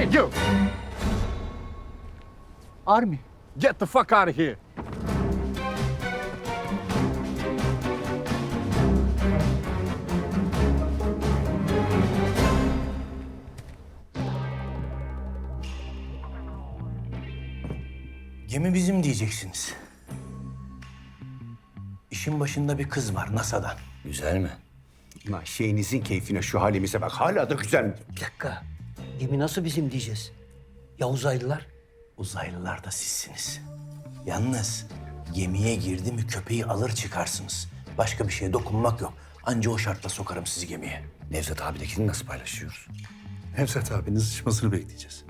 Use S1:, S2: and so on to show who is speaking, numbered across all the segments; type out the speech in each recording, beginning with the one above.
S1: Hey, you!
S2: Army.
S1: Get the fuck out of here!
S3: Gemi bizim diyeceksiniz. İşin başında bir kız var NASA'dan.
S4: Güzel mi?
S5: Lan şeyinizin keyfine şu halimize bak. Hala da güzel mi?
S2: Bir dakika. Gemi nasıl bizim diyeceğiz? Ya uzaylılar?
S3: Uzaylılar da sizsiniz. Yalnız gemiye girdi mi köpeği alır çıkarsınız. Başka bir şeye dokunmak yok. Anca o şartla sokarım sizi gemiye.
S4: Nevzat abidekini nasıl paylaşıyoruz?
S6: Nevzat abinin sıçmasını bekleyeceğiz.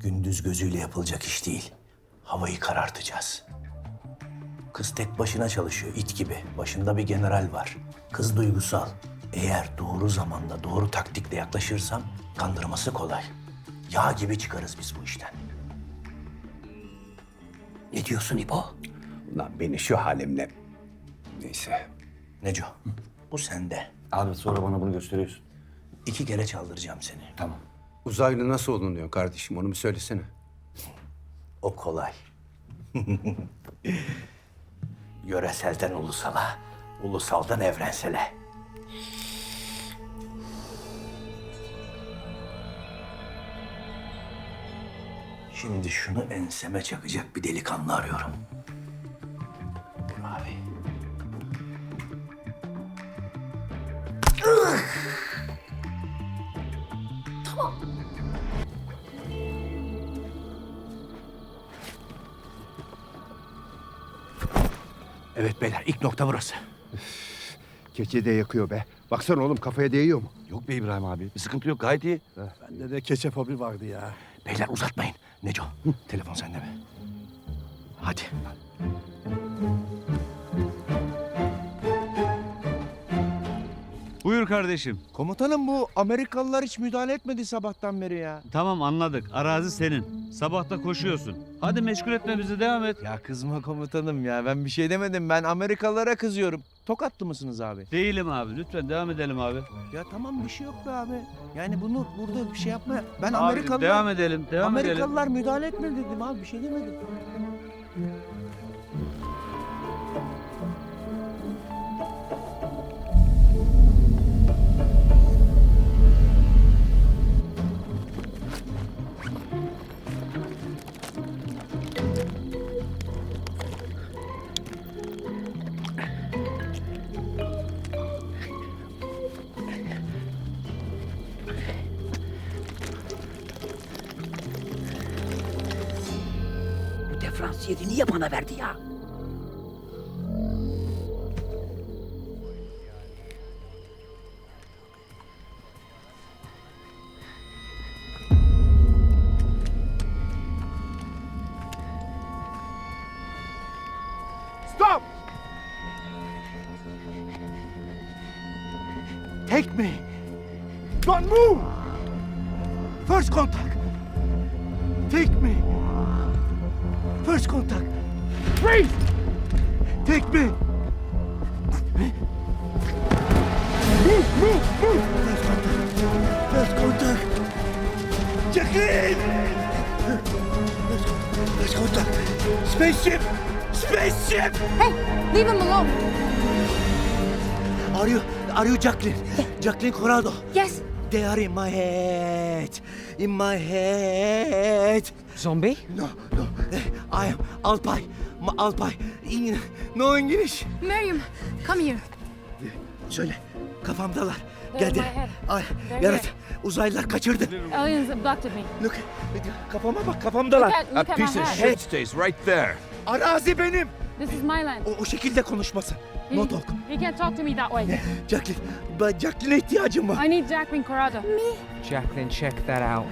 S3: Gündüz gözüyle yapılacak iş değil. Havayı karartacağız. Kız tek başına çalışıyor it gibi. Başında bir general var. Kız duygusal. Eğer doğru zamanda doğru taktikle yaklaşırsam kandırması kolay. Yağ gibi çıkarız biz bu işten.
S2: Ne diyorsun İbo?
S5: Lan beni şu halimle... Neyse.
S3: Neco, bu sende.
S4: Abi sonra bana bunu gösteriyorsun.
S3: İki kere çaldıracağım seni.
S4: Tamam.
S5: Uzaylı nasıl olunuyor kardeşim? Onu bir söylesene.
S3: O kolay. Yöreselden ulusala, ulusaldan evrensele. Şimdi şunu enseme çakacak bir delikanlı arıyorum. Dur abi.
S5: Evet beyler ilk nokta burası.
S6: Keçe de yakıyor be. Baksana oğlum kafaya değiyor mu?
S4: Yok be İbrahim abi. Bir sıkıntı yok gayet iyi.
S6: Bende de keçe fobi vardı ya.
S3: Beyler uzatmayın. Neco, telefon sende mi? Hadi.
S7: Buyur kardeşim.
S8: Komutanım bu Amerikalılar hiç müdahale etmedi sabahtan beri ya.
S7: Tamam anladık. Arazi senin. Sabahta koşuyorsun. Hadi meşgul etme bizi devam et.
S8: Ya kızma komutanım ya ben bir şey demedim ben Amerikalılara kızıyorum. Tokatlı mısınız abi?
S7: Değilim abi. Lütfen devam edelim abi.
S8: Ya tamam bir şey yok be abi. Yani bunu burada bir şey yapma. Ben
S7: Abi,
S8: Amerikalılar
S7: devam edelim. Devam edelim.
S8: Amerikalılar müdahale etmedi dedim abi bir şey demedim.
S2: Diferansiyeli niye bana verdi ya?
S8: Stop! Take me. Don't move. First contact. Take me. First contact. Freeze. Take me. Move, move, move. First contact. First contact. Jacqueline. First, contact. Spaceship. Spaceship.
S9: Hey, leave him alone.
S8: Are you, are you Jacqueline? Jacqueline Corrado.
S9: Yes.
S8: They are in my head. In my head.
S9: Zombie?
S8: No, no. I am Alpay. Ma- Alpay. In, no English.
S9: Miriam, come here.
S8: Şöyle kafamdalar.
S9: They're in
S8: Geldi.
S9: my head.
S8: Ay,
S9: They're
S8: yarat. Uzaylılar kaçırdı.
S9: Aliens abducted me.
S8: Look, kafama bak kafamdalar.
S9: Look at, look at my head.
S6: stays right there.
S8: Arazi benim.
S9: This is my land.
S8: O, o şekilde konuşmasın.
S9: He,
S8: No talk.
S9: he can't talk to me that way.
S8: Jacqueline, ben Jacqueline'e ihtiyacım var.
S9: I need Jacqueline Corrado. Me?
S10: Jacqueline, check that out.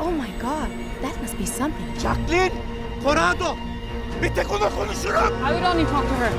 S9: Oh my god, that must be something.
S8: Jacqueline Corrado. Bir tek ona konuşurum.
S9: I would only talk to her.